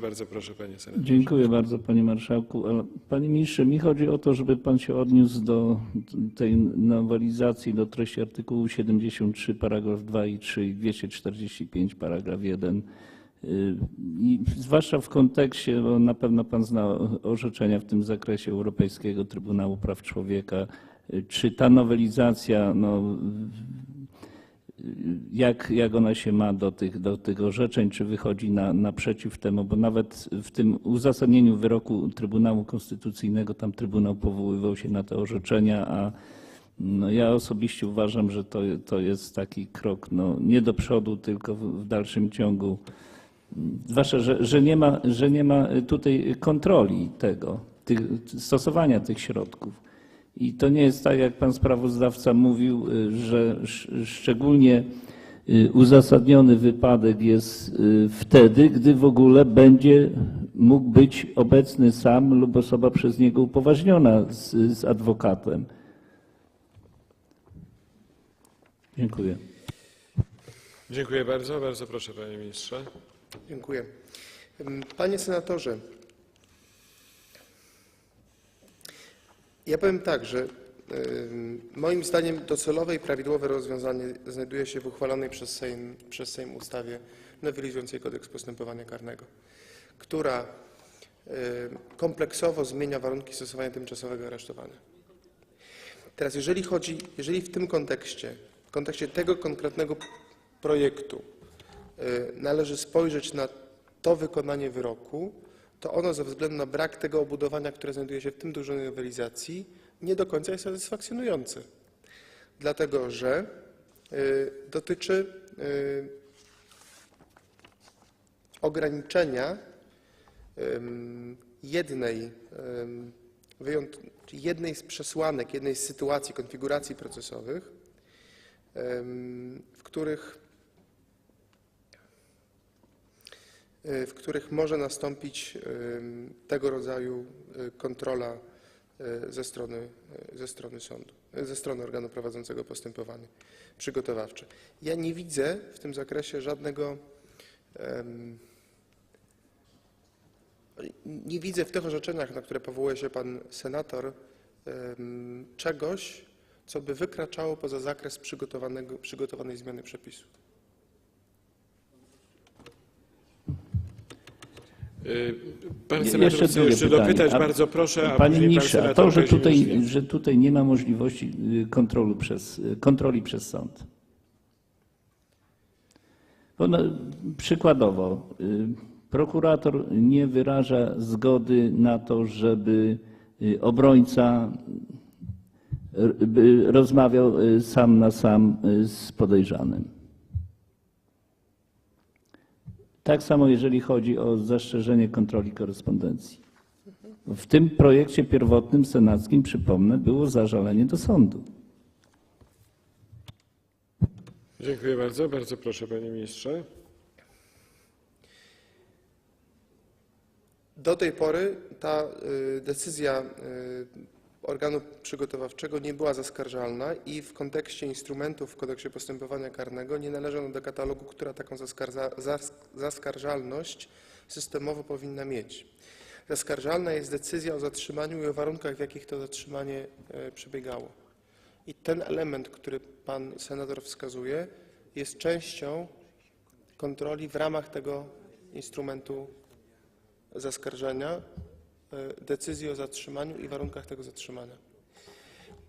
Bardzo proszę, panie senatorze. Dziękuję bardzo, panie marszałku. Panie ministrze, mi chodzi o to, żeby pan się odniósł do tej nowelizacji, do treści artykułu 73, paragraf 2 i 3 i 245, paragraf 1. Y, I zwłaszcza w kontekście, bo na pewno pan zna orzeczenia w tym zakresie Europejskiego Trybunału Praw Człowieka. Czy ta nowelizacja, no, jak, jak ona się ma do tych, do tych orzeczeń, czy wychodzi na, naprzeciw temu, bo nawet w tym uzasadnieniu wyroku Trybunału Konstytucyjnego tam Trybunał powoływał się na te orzeczenia, a no, ja osobiście uważam, że to, to jest taki krok no, nie do przodu, tylko w, w dalszym ciągu. Zwłaszcza, że, że, nie ma, że nie ma tutaj kontroli tego, tych, stosowania tych środków. I to nie jest tak, jak pan sprawozdawca mówił, y, że sz- szczególnie uzasadniony wypadek jest y, wtedy, gdy w ogóle będzie mógł być obecny sam lub osoba przez niego upoważniona z, z adwokatem. Dziękuję. Dziękuję bardzo. Bardzo proszę, panie ministrze. Dziękuję. Panie senatorze, ja powiem tak, że moim zdaniem docelowe i prawidłowe rozwiązanie znajduje się w uchwalonej przez Sejm, przez Sejm ustawie nowelizującej kodeks postępowania karnego, która kompleksowo zmienia warunki stosowania tymczasowego aresztowania. Teraz, jeżeli chodzi, jeżeli w tym kontekście, w kontekście tego konkretnego projektu y, należy spojrzeć na to wykonanie wyroku, to ono ze względu na brak tego obudowania, które znajduje się w tym dużej nowelizacji, nie do końca jest satysfakcjonujące. Dlatego, że y, dotyczy y, ograniczenia jednej, jednej z przesłanek, jednej z sytuacji, konfiguracji procesowych, w których y, w których może nastąpić tego rodzaju kontrola ze strony, y, ze strony sądu, y, ze strony organu prowadzącego postępowanie przygotowawcze. Ja nie widzę w tym zakresie żadnego, nie widzę w tych orzeczeniach, na które powołuje się pan senator, czegoś, co by wykraczało poza zakres przygotowanej zmiany przepisu. Pan Je- senator jeszcze chce jeszcze dopytać. A- Bardzo proszę, a Panie pan ministrze, senator to, że tutaj, że tutaj nie ma możliwości y, kontroli przez, y, kontroli przez sąd. Bo no, przykładowo, y, prokurator nie wyraża zgody na to, żeby y, obrońca y, rozmawiał y, sam na sam y, z podejrzanym. Tak samo jeżeli chodzi o zastrzeżenie kontroli korespondencji. W tym projekcie pierwotnym senackim, przypomnę, było zażalenie do sądu. Dziękuję bardzo. Bardzo proszę, panie ministrze. Do tej pory ta y, decyzja y, organu przygotowawczego nie była zaskarżalna i w kontekście instrumentów w kodeksie postępowania karnego nie należy ona do katalogu, która taką zaskarżalność systemowo powinna mieć. Zaskarżalna jest decyzja o zatrzymaniu i o warunkach, w jakich to zatrzymanie y, przebiegało. I ten element, który pan senator wskazuje, jest częścią kontroli w ramach tego instrumentu zaskarżenia e, decyzji o zatrzymaniu i warunkach tego zatrzymania.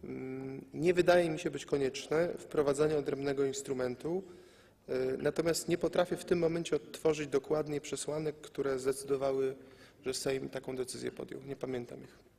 Mm, Nie wydaje mi się być konieczne wprowadzanie odrębnego instrumentu, e, natomiast nie potrafię w tym momencie odtworzyć dokładnie przesłanek, które zdecydowały, że Sejm taką decyzję podjął. Nie pamiętam ich.